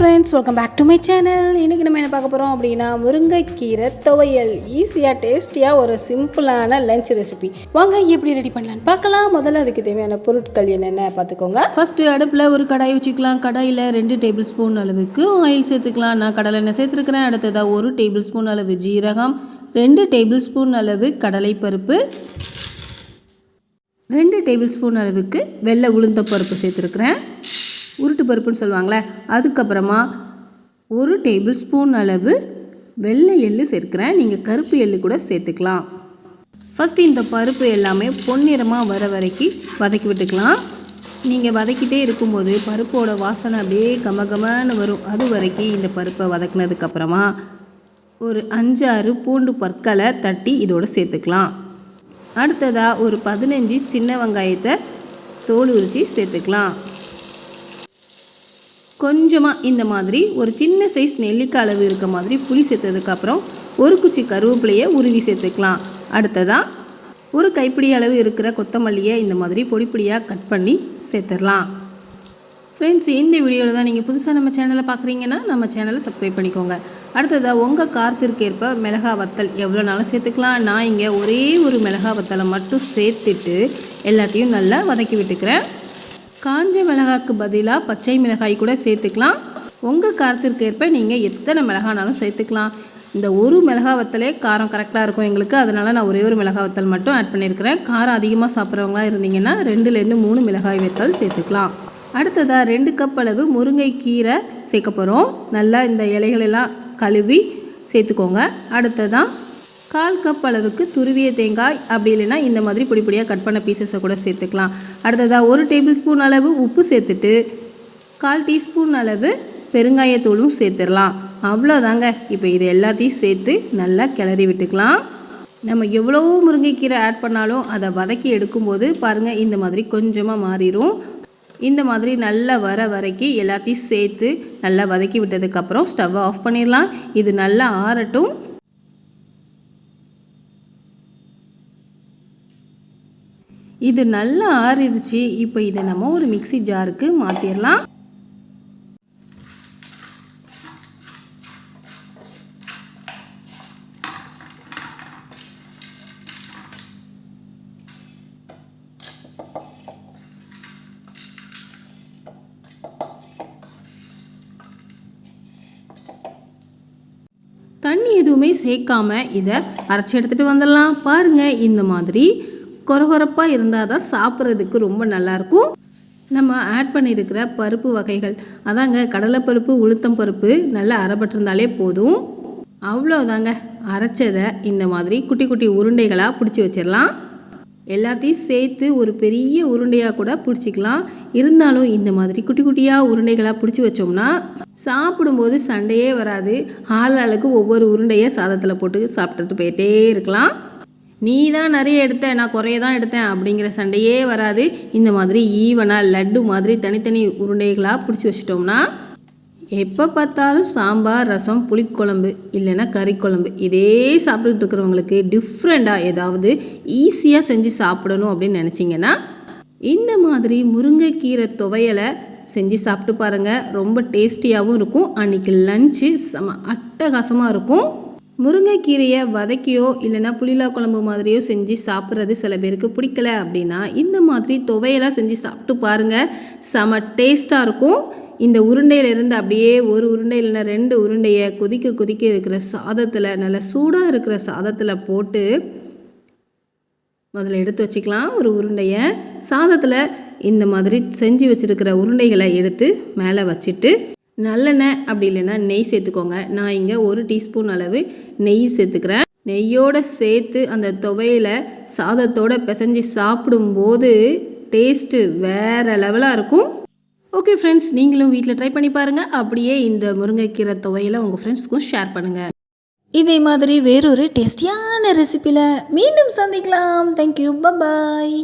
Friends welcome back to my channel இன்றைக்கி நம்ம என்ன பார்க்க போகிறோம் அப்படின்னா முருங்கைக்கீரை துவையல். ஈஸியாக டேஸ்டியாக ஒரு சிம்பிளான லஞ்ச் ரெசிபி வாங்க எப்படி ரெடி பண்ணலான்னு பார்க்கலாம். முதல்ல அதுக்கு தேவையான பொருட்கள் என்னென்ன பார்த்துக்கோங்க. ஃபஸ்ட்டு அடுப்பில் ஒரு கடாய் வச்சுக்கலாம். கடாயில் ரெண்டு டேபிள் ஸ்பூன் அளவுக்கு ஆயில் சேர்த்துக்கலாம். நான் கடலை எண்ணெய் சேர்த்துருக்கிறேன். அடுத்ததாக ஒரு டேபிள் ஸ்பூன் அளவு ஜீரகம் ரெண்டு டேபிள் ஸ்பூன் அளவு கடலைப்பருப்பு ரெண்டு டேபிள் ஸ்பூன் அளவுக்கு வெள்ளை உளுந்த பருப்பு சேர்த்துருக்குறேன். உருட்டு பருப்புன்னு சொல்லுவாங்களே அதுக்கப்புறமா ஒரு டேபிள் ஸ்பூன் அளவு வெள்ளை எள்ளு சேர்க்குறேன். நீங்கள் கருப்பு எள்ளு கூட சேர்த்துக்கலாம். ஃபஸ்ட்டு இந்த பருப்பு எல்லாமே பொன்னிறமாக வர வரைக்கும் வதக்கி விட்டுக்கலாம். நீங்கள் வதக்கிட்டே இருக்கும்போது பருப்போட வாசனை அப்படியே கமகமன்னு வரும். அது வரைக்கும் இந்த பருப்பை வதக்குனதுக்கப்புறமா ஒரு அஞ்சாறு பூண்டு பற்களை தட்டி இதோடு சேர்த்துக்கலாம். அடுத்ததாக ஒரு பதினஞ்சு சின்ன வெங்காயத்தை தோல் உரித்து சேர்த்துக்கலாம். கொஞ்சமாக இந்த மாதிரி ஒரு சின்ன சைஸ் நெல்லிக்காய் அளவு இருக்க மாதிரி புளி சேர்த்ததுக்கப்புறம் ஒரு குச்சி கருவேப்பிலையை உருவி சேர்த்துக்கலாம். அடுத்ததாக ஒரு கைப்பிடி அளவு இருக்கிற கொத்தமல்லியை இந்த மாதிரி பொடி பொடியாக கட் பண்ணி சேர்த்துடலாம். ஃப்ரெண்ட்ஸ் இந்த வீடியோவில் தான் நீங்கள் புதுசாக நம்ம சேனலை பார்க்குறீங்கன்னா நம்ம சேனலை சப்ஸ்கிரைப் பண்ணிக்கோங்க. அடுத்ததாக உங்கள் காரத்திற்கேற்ப மிளகா வத்தல் எவ்வளோ நாளும் சேர்த்துக்கலாம். நான் இங்கே ஒரே ஒரு மிளகா வத்தலை மட்டும் சேர்த்துட்டு எல்லாத்தையும் நல்லா வதக்கி விட்டுக்கிறேன். காஞ்ச மிளகாய்க்கு பதிலாக பச்சை மிளகாய் கூட சேர்த்துக்கலாம். உங்கள் காரத்திற்கேற்ப நீங்கள் எத்தனை மிளகானாலும் சேர்த்துக்கலாம். இந்த ஒரு மிளகா வத்தலே காரம் கரெக்டாக இருக்கும் எங்களுக்கு. அதனால் நான் ஒரே ஒரு மிளகா வத்தல் மட்டும் ஆட் பண்ணியிருக்கிறேன் காரம் அதிகமாக சாப்பிட்றவங்களா இருந்தீங்கன்னா ரெண்டுலேருந்து மூணு மிளகாய் வத்தல் சேர்த்துக்கலாம். அடுத்ததாக ரெண்டு கப் அளவு முருங்கைக்கீரை சேர்க்க போகிறோம் நல்லா இந்த இலைகளெல்லாம் கழுவி சேர்த்துக்கோங்க. அடுத்ததாக கால் கப் அளவுக்கு துருவிய தேங்காய் அப்படி இல்லைன்னா இந்த மாதிரி பொடி பொடியாக கட் பண்ண பீசஸை கூட சேர்த்துக்கலாம். அடுத்ததாக ஒரு டேபிள் ஸ்பூன் அளவு உப்பு சேர்த்துட்டு கால் டீஸ்பூன் அளவு பெருங்காயத்தூளும் சேர்த்துடலாம். அவ்வளோதாங்க இப்போ இது எல்லாத்தையும் சேர்த்து நல்லா கிளறி விட்டுக்கலாம். நம்ம எவ்வளோ முருங்கைக்கீரை ஆட் பண்ணாலும் அதை வதக்கி எடுக்கும்போது பாருங்கள் இந்த மாதிரி கொஞ்சமாக மாறிடும் இந்த மாதிரி நல்லா வர வரைக்கும் எல்லாத்தையும் சேர்த்து நல்லா வதக்கி விட்டதுக்கப்புறம் ஸ்டவ்வை ஆஃப் பண்ணிடலாம். இது நல்லா ஆறட்டும். இது நல்லா ஆறிடுச்சு. இப்போ இதை நம்ம ஒரு மிக்ஸி ஜாருக்கு மாற்றிடலாம் தண்ணி எதுவுமே சேர்க்காம இதை அரைச்சி எடுத்துகிட்டு வந்துடலாம். பாருங்கள் இந்த மாதிரி கொரகொரப்பாக இருந்தால் தான் சாப்பிட்றதுக்கு ரொம்ப நல்லாயிருக்கும். நம்ம ஆட் பண்ணியிருக்கிற பருப்பு வகைகள். அதாங்க கடலைப்பருப்பு உளுத்தம் பருப்பு நல்லா அரைப்பட்டிருந்தாலே போதும். அவ்வளோதாங்க அரைச்சதை இந்த மாதிரி குட்டி குட்டி உருண்டைகளாக பிடிச்சி வச்சிடலாம். எல்லாத்தையும் சேர்த்து ஒரு பெரிய உருண்டையாக கூட பிடிச்சிக்கலாம். இருந்தாலும் இந்த மாதிரி குட்டி குட்டியாக உருண்டைகளாக பிடிச்சி வச்சோம்னா சாப்பிடும்போது சண்டையே வராது. ஆள் ஆளுக்கு ஒவ்வொரு உருண்டையை சாதத்தில் போட்டு சாப்பிட்டுட்டு போயிட்டே இருக்கலாம். நீ தான் நிறைய எடுத்த நான் குறைய தான் எடுத்தேன் அப்படிங்கிற சண்டையே வராது. இந்த மாதிரி ஈவனாக லட்டு மாதிரி தனித்தனி உருண்டைகளாக பிடிச்சி வச்சிட்டோம்னா எப்போ பார்த்தாலும் சாம்பார் ரசம் புளிக்குழம்பு இல்லைன்னா கறி குழம்பு இதே சாப்பிட்டுட்டு இருக்கிறவங்களுக்கு டிஃப்ரெண்ட்டாக ஏதாவது ஈஸியாக செஞ்சு சாப்பிடணும் அப்படின்னு நினச்சிங்கன்னா இந்த மாதிரி முருங்கைக்கீரை துவையலை செஞ்சு சாப்பிட்டு பாருங்கள் ரொம்ப டேஸ்டியாகவும் இருக்கும். அன்றைக்கி லஞ்சு செம அட்டகாசமாக இருக்கும். முருங்கைக்கீரையை வதக்கியோ இல்லைன்னா புளிலா குழம்பு மாதிரியோ செஞ்சு சாப்பிட்றது சில பேருக்கு பிடிக்கல அப்படின்னா இந்த மாதிரி துவையெல்லாம் செஞ்சு சாப்பிட்டு பாருங்கள் செம டேஸ்ட்டாக இருக்கும். இந்த உருண்டையிலேருந்து அப்படியே ஒரு உருண்டை இல்லைன்னா ரெண்டு உருண்டையை கொதிக்க கொதிக்க இருக்கிற சாதத்தில் நல்லா சூடாக இருக்கிற சாதத்தில் போட்டு முதல்ல எடுத்து வச்சுக்கலாம். ஒரு உருண்டையை சாதத்தில் இந்த மாதிரி செஞ்சு வச்சுருக்கிற உருண்டைகளை எடுத்து மேலே வச்சுட்டு நல்லெண்ணெய் அப்படி இல்லைன்னா நெய் சேர்த்துக்கோங்க. நான் இங்கே ஒரு டீஸ்பூன் அளவு நெய் சேர்த்துக்கிறேன். நெய்யோட சேர்த்து அந்த துவையில சாதத்தோட பிசைஞ்சு சாப்பிடும்போது டேஸ்ட்டு வேறு லெவலாக இருக்கும். ஓகே ஃப்ரெண்ட்ஸ் நீங்களும் வீட்டில் ட்ரை பண்ணி பாருங்கள் அப்படியே இந்த முருங்கைக்கீரை துவையில உங்கள் ஃப்ரெண்ட்ஸ்க்கும் ஷேர் பண்ணுங்கள் இதே மாதிரி வேறொரு டேஸ்டியான ரெசிப்பியில் மீண்டும் சந்திக்கலாம். Thank you bye bye